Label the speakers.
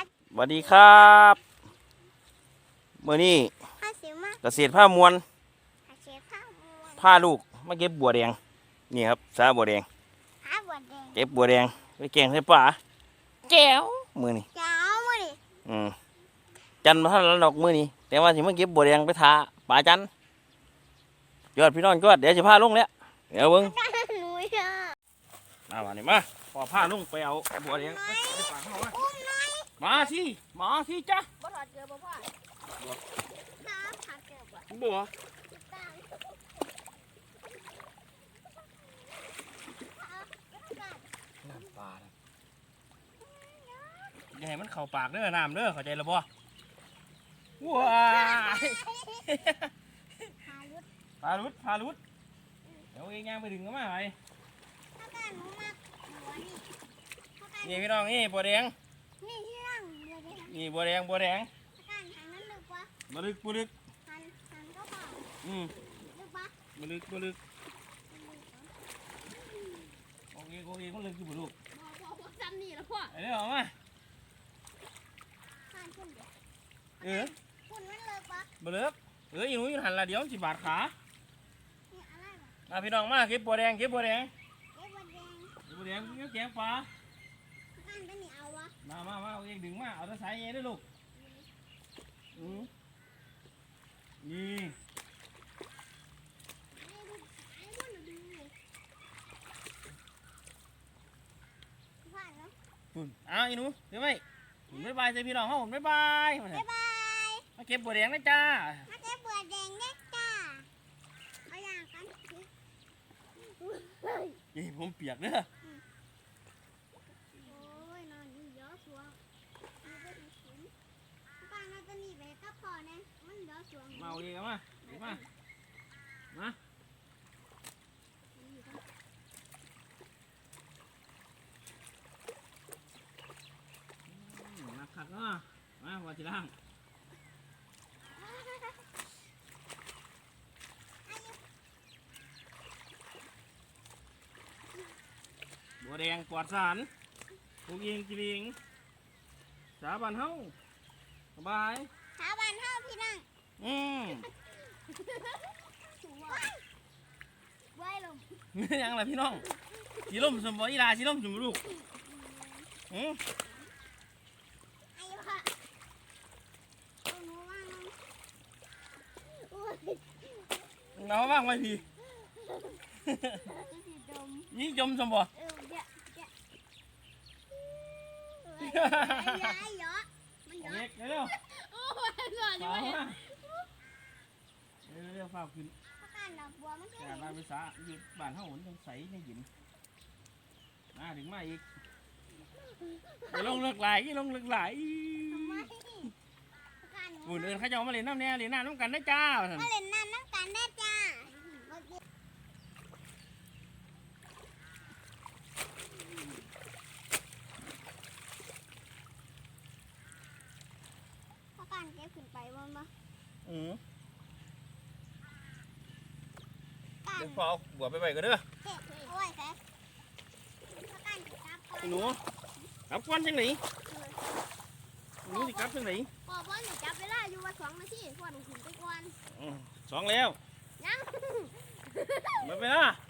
Speaker 1: วัด
Speaker 2: สวัสดีครับเมื่อนี้
Speaker 1: ข้าสิมา
Speaker 2: เกษตรผ้ามวล
Speaker 1: หาเชฟข้าวมวน
Speaker 2: ผ้าลูกมาเก็บบัวแดงนี่ครับสาบัวแดง
Speaker 1: หาบวดแดง
Speaker 2: เก็บบัวแดงไปแกงใส่ป่าแก้วมือนี่
Speaker 1: เจ้ามาดิ
Speaker 2: อืมจันทร์มาท่านละดอกมือนี่แต่ว่าสิมาเก็บบัวแดงไปทาป่าจันทร์ยอดพี่น้องยอดเดี๋ยวจะพาลงแล้วเดี๋ยวเบิ้ง
Speaker 1: หนูอะ
Speaker 2: มาวันนี้มาพอผ้าลงไปเอาบัวแดงไปไปป่าเข้ามา
Speaker 1: อุ้มหน่อย
Speaker 2: มาที่มาที่จ้ะ
Speaker 1: บ่ถอดเกลือบ่พ่อน้ำผัดเกลือบ่
Speaker 2: บัว
Speaker 1: ตั้งเอา
Speaker 2: ป่าอย่าให้มันเข้าปากเด้อน้ำเด้อเข้าใจแล้วบ่ว้าย
Speaker 1: หายุด
Speaker 2: พารุดพารุดเดี๋ยวเองย่างไปดึงก็มาไป
Speaker 1: ถ้าการหนูมากหัวนี่ถ้าการ
Speaker 2: นี่พี่น้องนี่บัวแดง
Speaker 1: นี่ที่นั่งเรือเดียว
Speaker 2: นี่บัวแดงบัวแดง
Speaker 1: ถ้าการทางนั้นลึกวะ
Speaker 2: บลึกบลึก
Speaker 1: หันหันก็เปล่า
Speaker 2: อืม
Speaker 1: ลึกวะ
Speaker 2: บลึกบลึกโอเคโอเคคนลึกอยู่บ่ลูก
Speaker 1: พ่อพ่อจำนี่แล้วพ่อ
Speaker 2: ไอ้เด้อออกมา
Speaker 1: ข้านขึ้นเดี๋ยว
Speaker 2: เออ
Speaker 1: คุณมันเลิกวะ
Speaker 2: บลึกเอออีหนูอยู่หันละเดี๋ยวสิบาดขา
Speaker 1: นี่อะไรวะ
Speaker 2: มาพี่น้องมาเก็บบัวแดงเก็บบัวแดง
Speaker 1: เอ๊ะวันแดง
Speaker 2: เก็บบัวแดงเก็บแกงปลา
Speaker 1: ข้านไปนี่เอาวะ
Speaker 2: มามามาเอาเองดึงมา เอาตะสายเองด้วยลูกอืมนี่
Speaker 1: ไอ้ดูไอ้บุญดูเลยผ่านแล้ว
Speaker 2: ปุ่นอ้าวอีหนูเดี๋ยวไหมบ๊ายบายใส่พี่น้องเขาผมบ๊ายบายมาเถ
Speaker 1: บ๊า
Speaker 2: อะ
Speaker 1: ยบาย
Speaker 2: มาเก็บบัวแดงนะจ้า
Speaker 1: มาเจ๊เบื่อแดงเด็กจ้าเอาอย่างกันสิ
Speaker 2: นี่ผมเปียกเด้อ
Speaker 1: โอ้ยนอนอยู่เยอะชัวร์มันก็ถึงขุนป้าน่าจะหนีไปก็พอนะมัน เมา
Speaker 2: เอาเองเอามาดีมามาอืมนักขัดเนาะมาว่าจะล่างบัวแดงปลอดสารปลูกเองกินเองสาบานเฮ้าสบาย
Speaker 1: ชาบ้านเฮ้าพี่นั่ง
Speaker 2: อืม
Speaker 1: ไว้ลง
Speaker 2: ยังล่ะพี่น้องสีลมสมบูรณ์อีลาสีลมสมบูรณ์ลูกอืม
Speaker 1: ไอ้พ่อเอาหนูว่างลงโอ้ย
Speaker 2: เอาว่างไว้พี่
Speaker 1: จะสีดม
Speaker 2: นี่จมสมบูรณ์
Speaker 1: เออเดี๋ยวเดี๋ยวเอ้ยย้ายเยอะมันเย
Speaker 2: เล็
Speaker 1: อะ
Speaker 2: กเร็ว
Speaker 1: โอ้ยก่อน
Speaker 2: ๆ
Speaker 1: จะ
Speaker 2: ฝา
Speaker 1: ไป
Speaker 2: มา เร็วเร็วๆฝาขึ้น
Speaker 1: ถ้าการดอกบัวมันก็
Speaker 2: แต่ลาไปสาอยู่บ้านเฮาหนต้องใสในหินมาถึงมาอีกไปลงเลือกไหลลงเลือกไหล
Speaker 1: ทำไมถ้าการหนู
Speaker 2: หุ่นเอินเขาจะเอามาเล่นน้ำแน่เล่นน้ำน้ำกันนะจ้าว่าซั่น
Speaker 1: มาเล่นน้ำน้ำกันได้จ้าโอเคถ้าการเก็บขึ้นไปบ้างปะ
Speaker 2: อืม
Speaker 1: การ
Speaker 2: เดี๋ยวพอเอาบัวไปไว้ก็เด้อ
Speaker 1: เก็บเอาไว้แค่ถ้าการจะจับก่อน
Speaker 2: ไอ้หนูกลับก้อนจังไหนหนูสิกลับจังไหน
Speaker 1: พอพ่อหนูจับเวลาอยู่ว่าสองนาทีพ่อหนูขึ้นไปก่อน
Speaker 2: อืมสองแล้ว
Speaker 1: ยัง
Speaker 2: มาไปละ
Speaker 1: โอ้